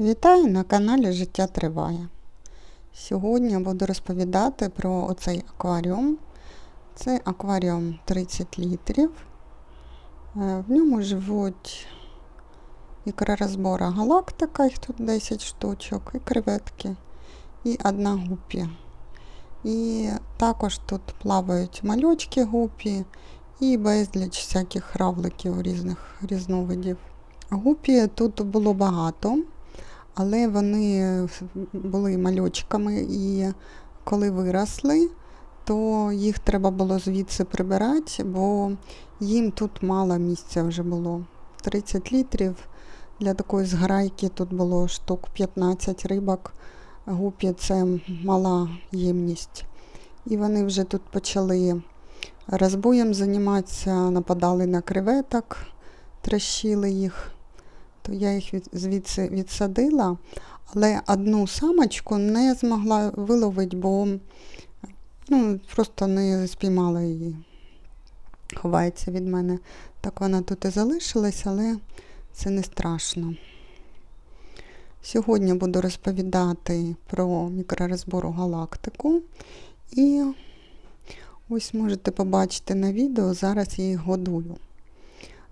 Вітаю на каналі Життя Триває. Сьогодні я буду розповідати про оцей акваріум. Це акваріум 30 літрів. Е, В ньому живуть ікророзбора галактика, їх тут 10 штучок, і креветки, і одна гупі. І також тут плавають мальочки гупі і безліч всяких равликів різних різновидів. Гупі тут було багато, але вони були мальочками, і коли виросли, то їх треба було звідси прибирати, бо їм тут мало місця вже було. 30 літрів для такої зграйки тут було штук 15 рибок. Гупі це мала ємність. І вони вже тут почали розбоєм займатися, нападали на креветок, трощили їх. То я їх від, звідси відсадила, але одну самочку не змогла виловити, бо ну, просто не спіймала її. Ховається від мене. Так вона тут і залишилась, але це не страшно. Сьогодні буду розповідати про мікророзбору галактику. І ось можете побачити на відео, зараз я їх годую.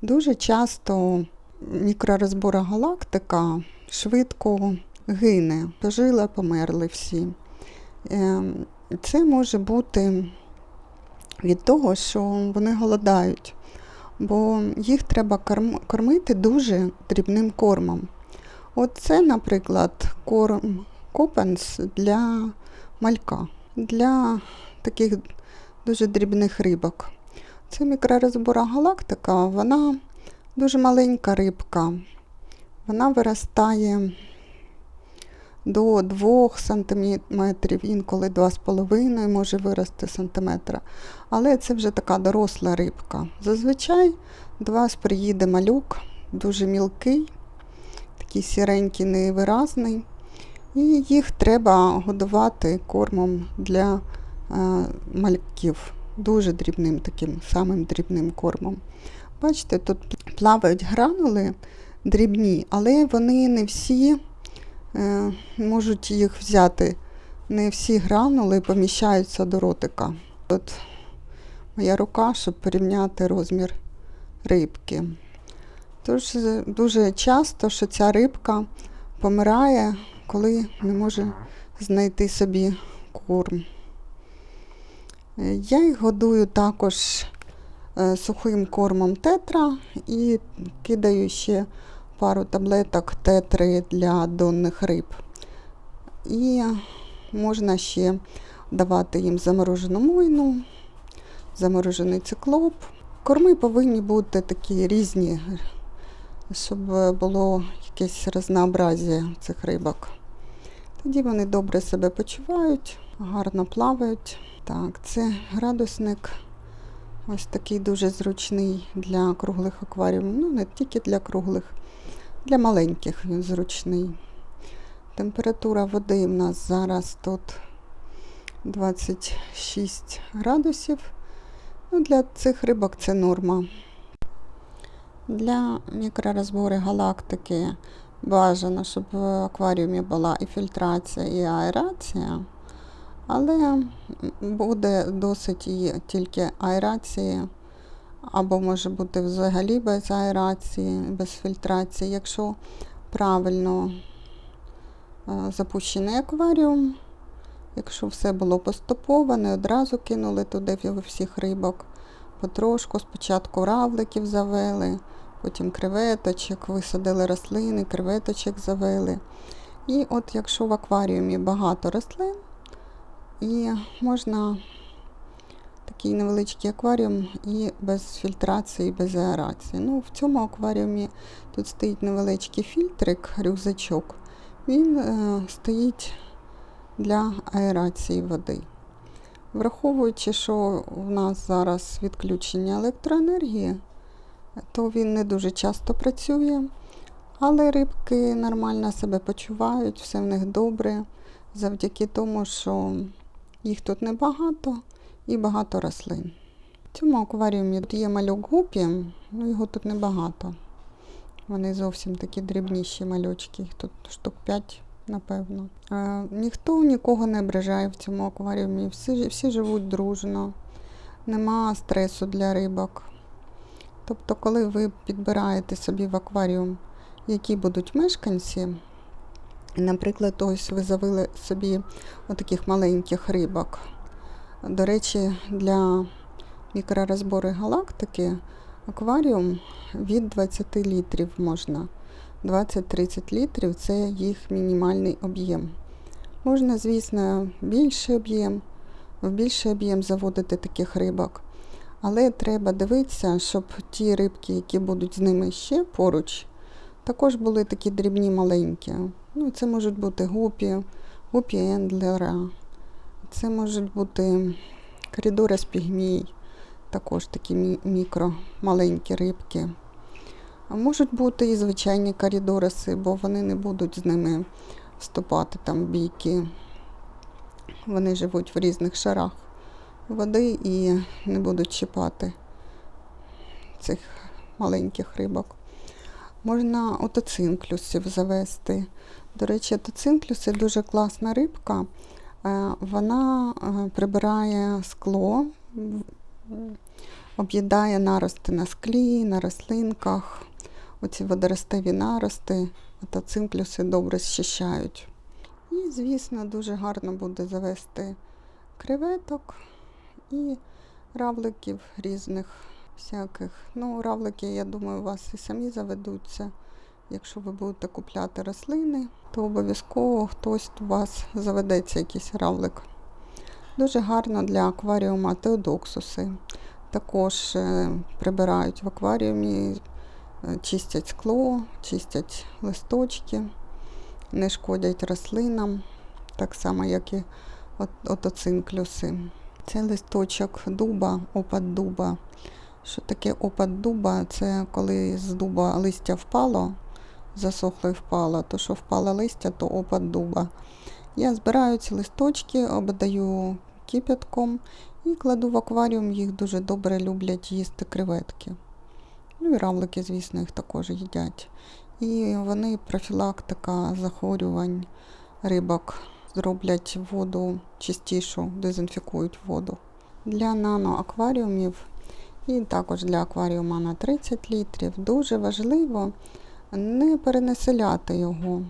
Дуже часто мікророзбора галактика швидко гине, пожила, померли всі. Ем, Це може бути від того, що вони голодають, бо їх треба кормити дуже дрібним кормом. Оце, наприклад, корм копенс для малька, для таких дуже дрібних рибок. Це мікророзбора галактика, вона дуже маленька рибка. Вона виростає до 2 см, інколи 2,5 може вирости сантиметра. Але це вже така доросла рибка. Зазвичай до вас приїде малюк, дуже мілкий, такий сіренький, невиразний. І їх треба годувати кормом для е, мальків. Дуже дрібним таким самим дрібним кормом. Бачите, тут плавають гранули дрібні, але вони не всі е, можуть їх взяти. Не всі гранули поміщаються до ротика. Тут моя рука, щоб порівняти розмір рибки. Тож дуже часто, що ця рибка помирає, коли не може знайти собі корм. Я їх годую також Е, сухим кормом тетра і кидаю ще пару таблеток тетри для донних риб. І можна ще давати їм заморожену мойну, заморожений циклоп. Корми повинні бути такі різні, щоб було якесь разнообразія цих рибок. Тоді вони добре себе почувають, гарно плавають. Так, це градусник. Ось такий дуже зручний для круглих акваріумів. Ну, не тільки для круглих, для маленьких він зручний. Температура води в нас зараз тут 26 градусів. Ну, Для цих рибок це норма. Для мікророзбору галактики бажано, щоб в акваріумі була і фільтрація, і аерація. Але буде досить і тільки аерації, або може бути взагалі без аерації, без фільтрації. Якщо правильно е, запущений акваріум, якщо все було поступово, не одразу кинули туди всіх рибок, потрошку, спочатку равликів завели, потім креветочок, висадили рослини, креветочок завели. І от якщо в акваріумі багато рослин, і можна такий невеличкий акваріум і без фільтрації, без аерації. Ну, В цьому акваріумі тут стоїть невеличкий фільтрик, рюкзачок. Він е, стоїть для аерації води. Враховуючи, що в нас зараз відключення електроенергії, то він не дуже часто працює, але рибки нормально себе почувають, все в них добре, завдяки тому, що їх тут небагато і багато рослин. В цьому акваріумі тут є малюк гупі, ну його тут небагато. Вони зовсім такі дрібніші малючки, їх тут штук 5, напевно. Е, ніхто нікого не ображає в цьому акваріумі. Всі, всі живуть дружно, нема стресу для рибок. Тобто, коли ви підбираєте собі в акваріум, які будуть мешканці, наприклад, ось ви завели собі отаких маленьких рибок. До речі, для мікророзбору галактики акваріум від 20 літрів можна. 20-30 літрів це їх мінімальний об'єм. Можна, звісно, більший об'єм, в більший об'єм заводити таких рибок. Але треба дивитися, щоб ті рибки, які будуть з ними ще поруч, також були такі дрібні маленькі. Ну, це можуть бути гупі, гупі ендлера. Це можуть бути коридори з пігмій, також такі мікро маленькі рибки. А можуть бути і звичайні коридориси, бо вони не будуть з ними вступати там в бійки. Вони живуть в різних шарах води і не будуть чіпати цих маленьких рибок. Можна отоцинклюсів завести. До речі, отоцинклюси дуже класна рибка. Е, Вона е, прибирає скло, об'їдає нарости на склі, на рослинках. Оці водоростеві нарости, отоцинклюси добре щищають. І, звісно, дуже гарно буде завести креветок і равликів різних всяких. Ну, равлики, я думаю, у вас і самі заведуться. Якщо ви будете купляти рослини, то обов'язково хтось у вас заведеться якийсь равлик. Дуже гарно для акваріума теодоксуси. Також е, прибирають в акваріумі, е, чистять скло, чистять листочки, не шкодять рослинам, так само, як і от- отоцинклюси. Це листочок дуба, опад дуба. Що таке опад дуба? Це коли з дуба листя впало, засохло і впало, то що впало листя, то опад дуба. Я збираю ці листочки, обдаю кипятком і кладу в акваріум, їх дуже добре люблять їсти креветки. Ну і равлики, звісно, їх також їдять. І вони профілактика захворювань рибок зроблять воду чистішу, дезінфікують воду. Для наноакваріумів і також для акваріума на 30 літрів дуже важливо не перенаселяти його,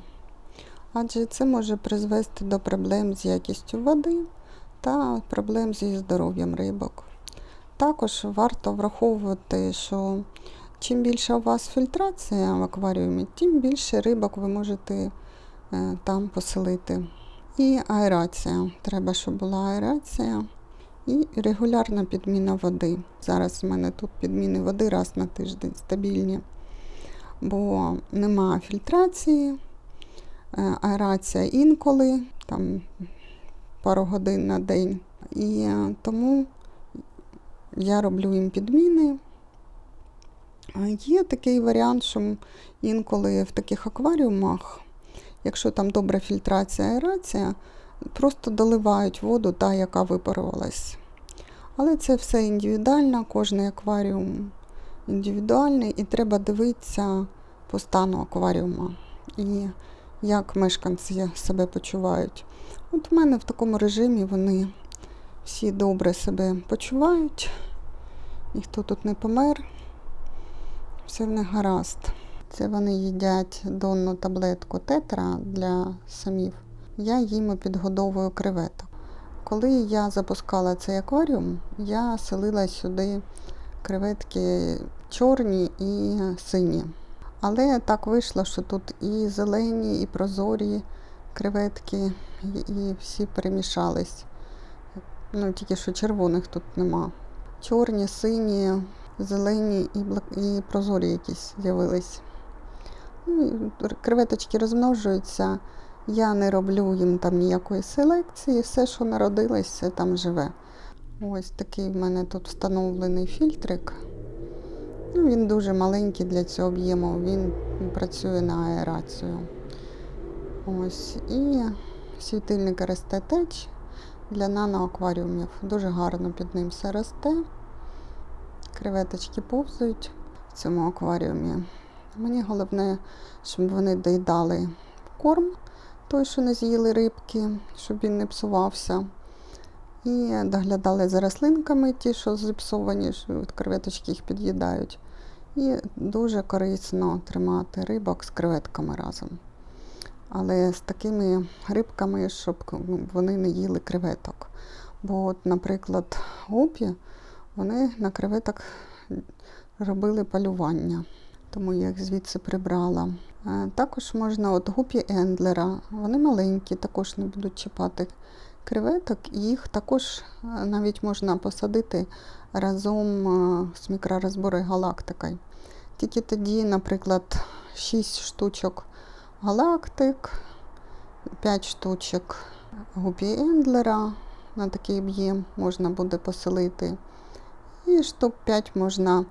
адже це може призвести до проблем з якістю води та проблем зі здоров'ям рибок. Також варто враховувати, що чим більша у вас фільтрація в акваріумі, тим більше рибок ви можете е, там поселити. І аерація. Треба, щоб була аерація. І регулярна підміна води. Зараз в мене тут підміни води раз на тиждень стабільні, бо нема фільтрації, е, аерація інколи, там пару годин на день. І е, тому я роблю їм підміни. Є такий варіант, що інколи в таких акваріумах, якщо там добра фільтрація аерація, просто доливають воду, та, яка випарувалась. Але це все індивідуально, кожний акваріум індивідуальний, і треба дивитися по стану акваріума і як мешканці себе почувають. От в мене в такому режимі вони всі добре себе почувають, ніхто тут не помер, все в них гаразд. Це вони їдять донну таблетку тетра для самів. Я їм підгодовую креветок. Коли я запускала цей акваріум, я селила сюди креветки чорні і сині. Але так вийшло, що тут і зелені, і прозорі креветки, і- всі перемішались. Ну, тільки що червоних тут нема. Чорні, сині, зелені і, блак... і прозорі якісь з'явились. Ну, креветочки розмножуються. Я не роблю їм там ніякої селекції, все, що народилось, все там живе. Ось такий в мене тут встановлений фільтрик. Ну, він дуже маленький для цього об'єму, він працює на аерацію. Ось. І світильник РСТ Теч для наноакваріумів. Дуже гарно під ним все росте. Креветочки повзають в цьому акваріумі. Мені головне, щоб вони доїдали корм, той, що не з'їли рибки, щоб він не псувався. І доглядали за рослинками, ті, що зіпсовані, що креветочки їх під'їдають. І дуже корисно тримати рибок з креветками разом. Але з такими рибками, щоб ну, вони не їли креветок. Бо, от, наприклад, гупі, вони на креветок робили полювання, тому я їх звідси прибрала. Е, Також можна от гупі ендлера, вони маленькі, також не будуть чіпати креветок, і їх також е, навіть можна посадити разом е, з мікророзбори галактикою. Тільки тоді, наприклад, 6 штучок галактик, 5 штучок гупі ендлера на такий об'єм можна буде поселити. І штук 5 можна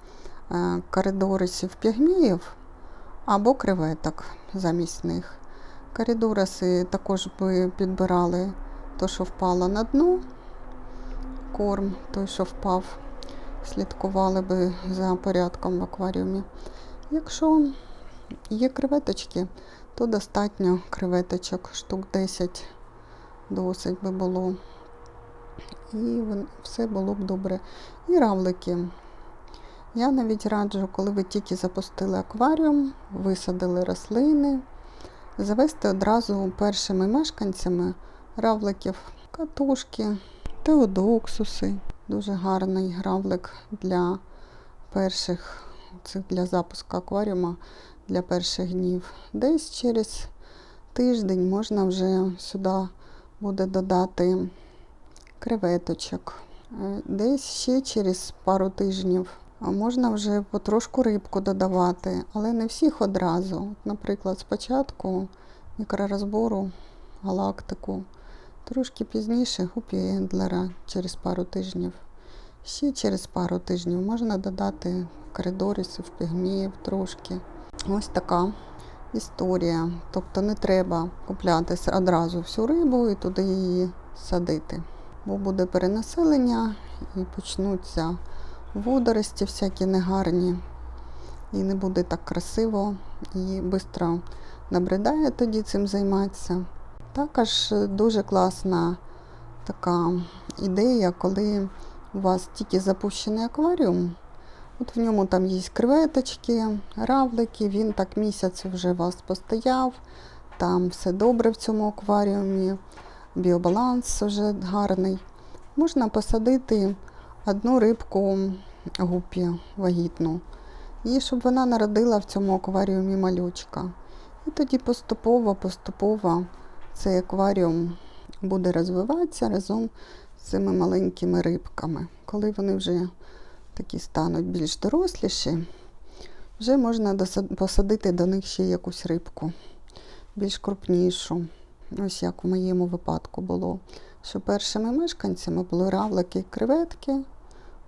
коридорисів пігміїв або креветок замість них. Коридориси також би підбирали то, що впало на дно, корм, той, що впав, слідкували би за порядком в акваріумі. Якщо є креветочки, то достатньо креветочок, штук 10 досить би було. І все було б добре. І равлики. Я навіть раджу, коли ви тільки запустили акваріум, висадили рослини, завести одразу першими мешканцями равликів катушки, теодоксуси. Дуже гарний гравлик для перших, це для запуску акваріума для перших днів. Десь через тиждень можна вже сюди буде додати креветочок. Е, Десь ще через пару тижнів можна вже потрошку рибку додавати, але не всіх одразу. Наприклад, спочатку мікророзбору, галактику, трошки пізніше гупі ендлера через пару тижнів. Ще через пару тижнів можна додати коридорисів, пігміїв трошки. Ось така історія. Тобто не треба купляти одразу всю рибу і туди її садити. Бо буде перенаселення і почнуться водорості всякі негарні. І не буде так красиво і швидко набридає тоді цим займатися. Також дуже класна така ідея, коли у вас тільки запущений акваріум. От в ньому там є креветочки, равлики, він так місяць вже у вас постояв, там все добре в цьому акваріумі, біобаланс вже гарний. Можна посадити одну рибку гупі вагітну, і щоб вона народила в цьому акваріумі малючка. І тоді поступово-поступово цей акваріум буде розвиватися разом з цими маленькими рибками. Коли вони вже такі стануть більш доросліші, вже можна посадити до них ще якусь рибку, більш крупнішу. Ось як в моєму випадку було, що першими мешканцями були равлики і креветки,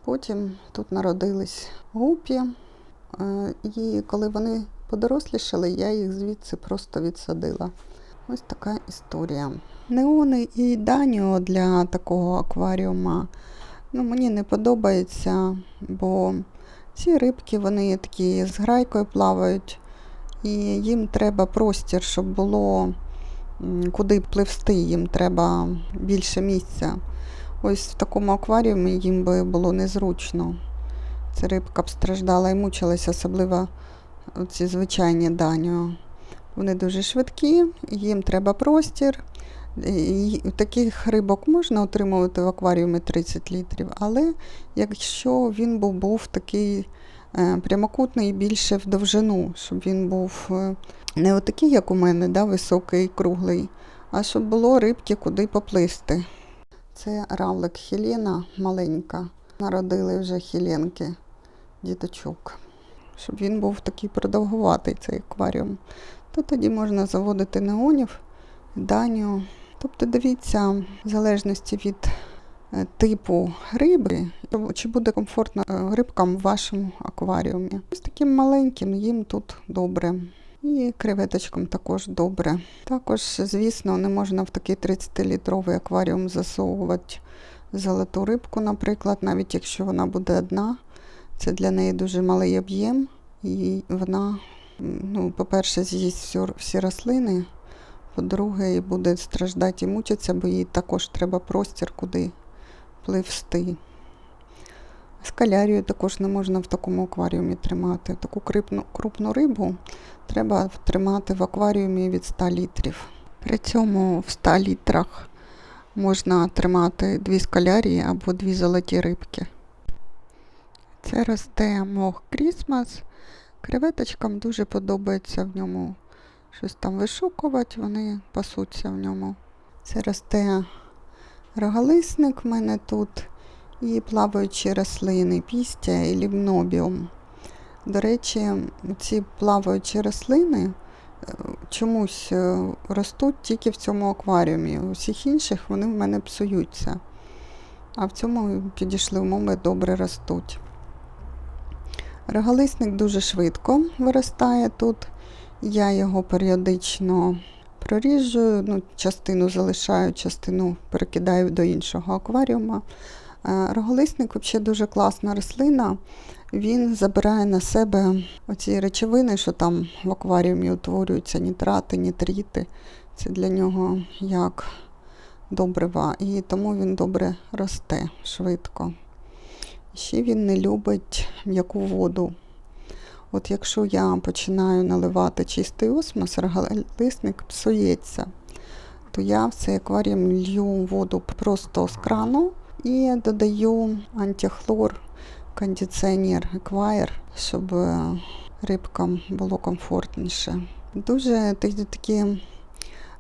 потім тут народились гупі. Е, І коли вони подорослішали, я їх звідси просто відсадила. Ось така історія. Неони і даніо для такого акваріума ну, мені не подобається, бо ці рибки вони такі з грайкою плавають, і їм треба простір, щоб було куди пливсти, їм треба більше місця. Ось в такому акваріумі їм би було незручно. Ця рибка б страждала і мучилася, особливо ці звичайні даніо. Вони дуже швидкі, їм треба простір. І Таких рибок можна отримувати в акваріумі 30 літрів, але якщо він був, був такий прямокутний більше в довжину, щоб він був е, не отакий, як у мене, да, високий, круглий, а щоб було рибки куди поплисти. Це равлик Хелена маленька. Народили вже хіленки, діточок. Щоб він був такий продовгуватий, цей акваріум. То тоді можна заводити неонів, данію. Тобто дивіться, в залежності від е, типу риби, чи буде комфортно е, рибкам в вашому акваріумі. Ось таким маленьким їм тут добре. І креветочкам також добре. Також, звісно, не можна в такий 30-літровий акваріум засовувати золоту рибку, наприклад, навіть якщо вона буде одна. Це для неї дуже малий об'єм, і вона ну, по-перше, з'їсть всі рослини, по-друге, і буде страждати і мучитися, бо їй також треба простір, куди пливсти. Скалярію також не можна в такому акваріумі тримати. Таку крупну, крупну рибу треба тримати в акваріумі від 100 літрів. При цьому в 100 літрах можна тримати дві скалярії або дві золоті рибки. Це росте мох Крісмас. Креветочкам дуже подобається в ньому щось там вишукувати, вони пасуться в ньому. Це росте рогалисник в мене тут і плаваючі рослини, пістя і лімнобіум. До речі, ці плаваючі рослини е, чомусь е, ростуть тільки в цьому акваріумі. У всіх інших вони в мене псуються. А в цьому підійшли умови добре ростуть. Рогалисник дуже швидко виростає тут. Я його періодично проріжую, ну, частину залишаю, частину перекидаю до іншого акваріума. Е, Роголисник взагалі дуже класна рослина. Він забирає на себе оці речовини, що там в акваріумі утворюються нітрати, нітрити. Це для нього як добрива. І тому він добре росте швидко. Ще він не любить м'яку воду. От якщо я починаю наливати чистий осмос, рогалисник псується, то я в цей акваріум лью воду просто з крану і додаю антихлор, кондиціонер, еквайр, щоб е, рибкам було комфортніше. Дуже такі-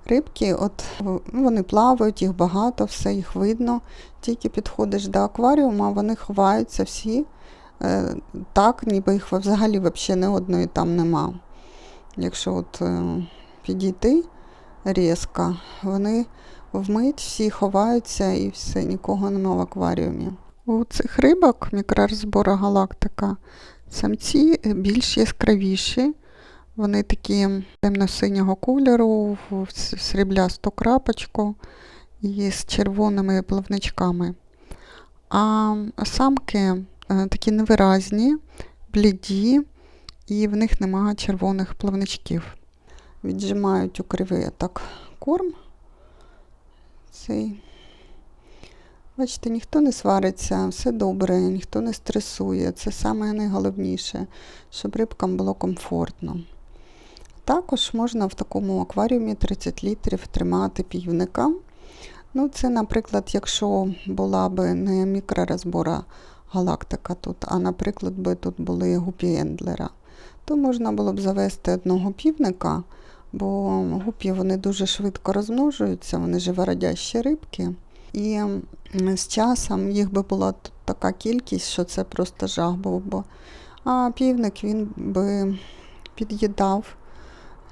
рибки, от ну, вони плавають, їх багато, все їх видно. Тільки підходиш до акваріуму, вони ховаються всі так, ніби їх взагалі взагалі не одної там нема. Якщо от е, підійти різко, вони вмить всі ховаються і все, нікого нема в акваріумі. У цих рибок мікророзбора галактика самці більш яскравіші. Вони такі темно-синього кольору, в сріблясту крапочку і з червоними плавничками. А самки е, такі невиразні, бліді, і в них немає червоних плавничків. Віджимають у креветок корм. Цей. Бачите, ніхто не свариться, все добре, ніхто не стресує. Це саме найголовніше, щоб рибкам було комфортно. Також можна в такому акваріумі 30 літрів тримати півника. Ну, це, наприклад, якщо була б не мікророзбора галактика тут, а, наприклад, би тут були гупі Ендлера, то можна було б завести одного півника, бо гупі вони дуже швидко розмножуються, вони живородящі рибки. І з часом їх би була тут така кількість, що це просто жах був би. А півник він би під'їдав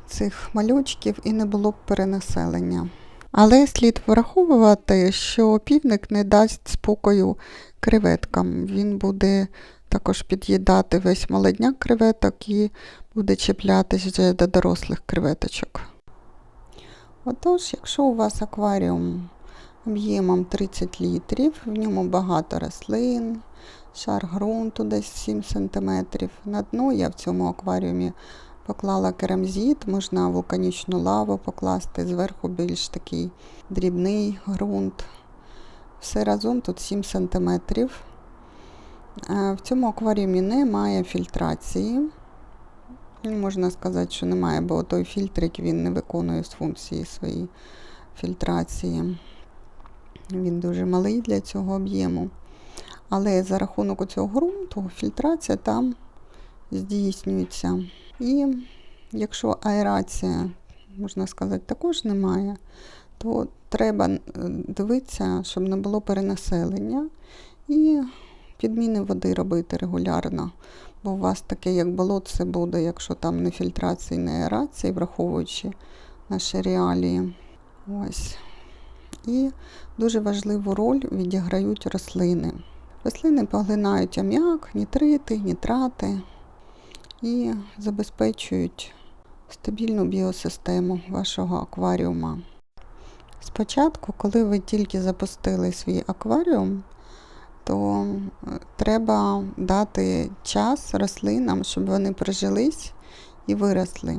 цих малючків і не було б перенаселення. Але слід враховувати, що півник не дасть спокою креветкам. Він буде також під'їдати весь молодняк креветок і буде чіплятись вже до дорослих креветочок. Отож, якщо у вас акваріум об'ємом 30 літрів, в ньому багато рослин, шар ґрунту десь 7 см. На дно я в цьому акваріумі поклала керамзит, можна вулканічну лаву покласти, зверху більш такий дрібний ґрунт. Все разом тут 7 см. В цьому акваріумі немає фільтрації. Ну, Можна сказати, що немає, бо той фільтрик він не виконує з функції своєї фільтрації. Він дуже малий для цього об'єму. Але за рахунок цього ґрунту фільтрація там здійснюється. І якщо аерація, можна сказати, також немає, то треба дивитися, щоб не було перенаселення. І підміни води робити регулярно. Бо у вас таке, як болотце буде, якщо там не фільтрації, не аерації, враховуючи наші реалії. Ось. І дуже важливу роль відіграють рослини. Рослини поглинають аміак, нітрити, нітрати і забезпечують стабільну біосистему вашого акваріума. Спочатку, коли ви тільки запустили свій акваріум, то е, треба дати час рослинам, щоб вони прижились і виросли.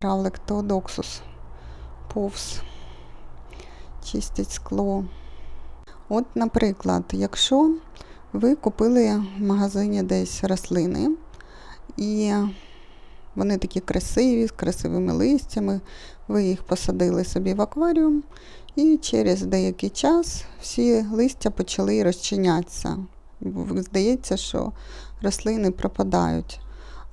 Равлик Теодоксус повз, чистить скло. От, наприклад, якщо ви купили в магазині десь рослини, і вони такі красиві, з красивими листями, ви їх посадили собі в акваріум, і через деякий час всі листя почали розчинятися. Здається, що рослини пропадають.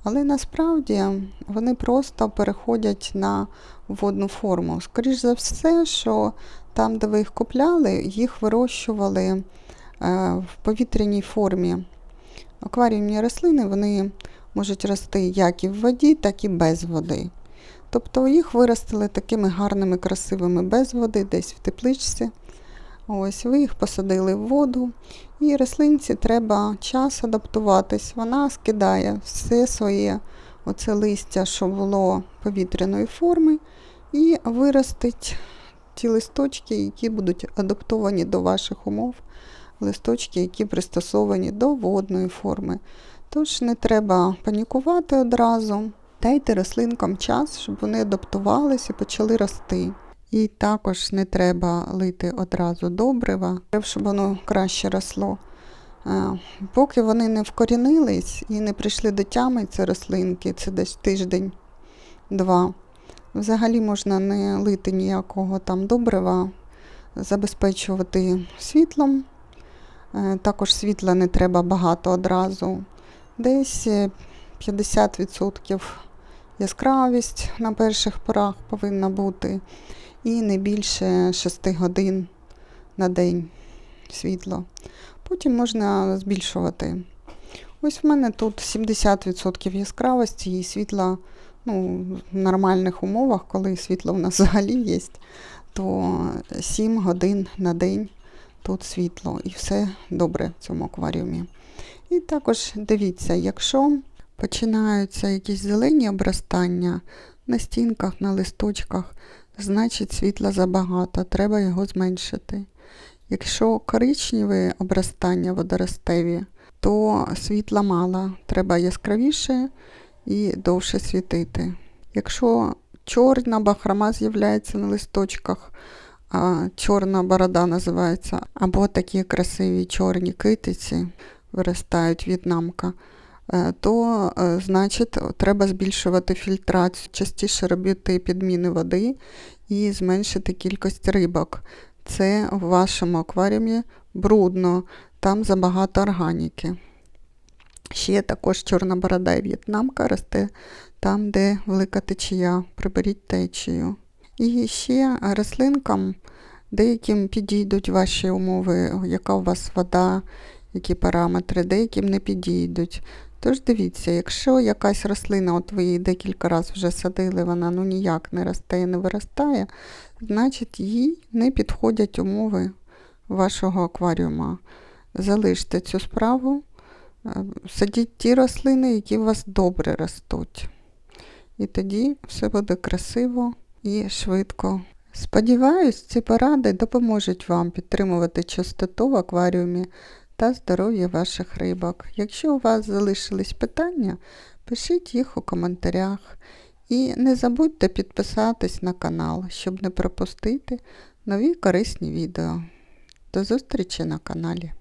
Але насправді вони просто переходять на водну форму. Скоріше за все, що там, де ви їх купляли, їх вирощували е, в повітряній формі. Акваріумні рослини вони можуть рости як і в воді, так і без води. Тобто їх виростили такими гарними, красивими без води, десь в тепличці. Ось, ви їх посадили в воду, і рослинці треба час адаптуватись. Вона скидає все своє оце листя, що було повітряної форми, і виростить ті листочки, які будуть адаптовані до ваших умов, листочки, які пристосовані до водної форми. Тож не треба панікувати одразу. Дайте рослинкам час, щоб вони адаптувалися і почали рости. І також не треба лити одразу добрива, щоб воно краще росло. Поки вони не вкорінились і не прийшли до тями, ці рослинки, це десь тиждень-два. Взагалі можна не лити ніякого там добрива, забезпечувати світлом. Е, Також світла не треба багато одразу. Десь е, 50% яскравість на перших порах повинна бути. І не більше 6 годин на день світло. Потім можна збільшувати. Ось в мене тут 70% яскравості і світла ну, в нормальних умовах, коли світло в нас взагалі є, то 7 годин на день тут світло і все добре в цьому акваріумі. І також дивіться, якщо починаються якісь зелені обростання на стінках, на листочках, значить світла забагато, треба його зменшити. Якщо коричневі обростання водоростеві, то світла мало, треба яскравіше і довше світити. Якщо чорна бахрома з'являється на листочках, а чорна борода називається, або такі красиві чорні китиці виростають в'єтнамка, е, то е, значить треба збільшувати фільтрацію, частіше робити підміни води і зменшити кількість рибок. Це в вашому акваріумі брудно, там забагато органіки. Ще також чорна борода і в'єтнамка росте там, де велика течія, приберіть течію. І ще рослинкам деяким підійдуть ваші умови, яка у вас вода, які параметри, деяким не підійдуть. Тож дивіться, якщо якась рослина, от ви її декілька разів вже садили, вона ну ніяк не росте і не виростає, значить їй не підходять умови вашого акваріума. Залиште цю справу, е, садіть ті рослини, які у вас добре ростуть. І тоді все буде красиво і швидко. Сподіваюсь, ці поради допоможуть вам підтримувати чистоту в акваріумі та здоров'я ваших рибок. Якщо у вас залишились питання, пишіть їх у коментарях. І не забудьте підписатись на канал, щоб не пропустити нові корисні відео. До зустрічі на каналі.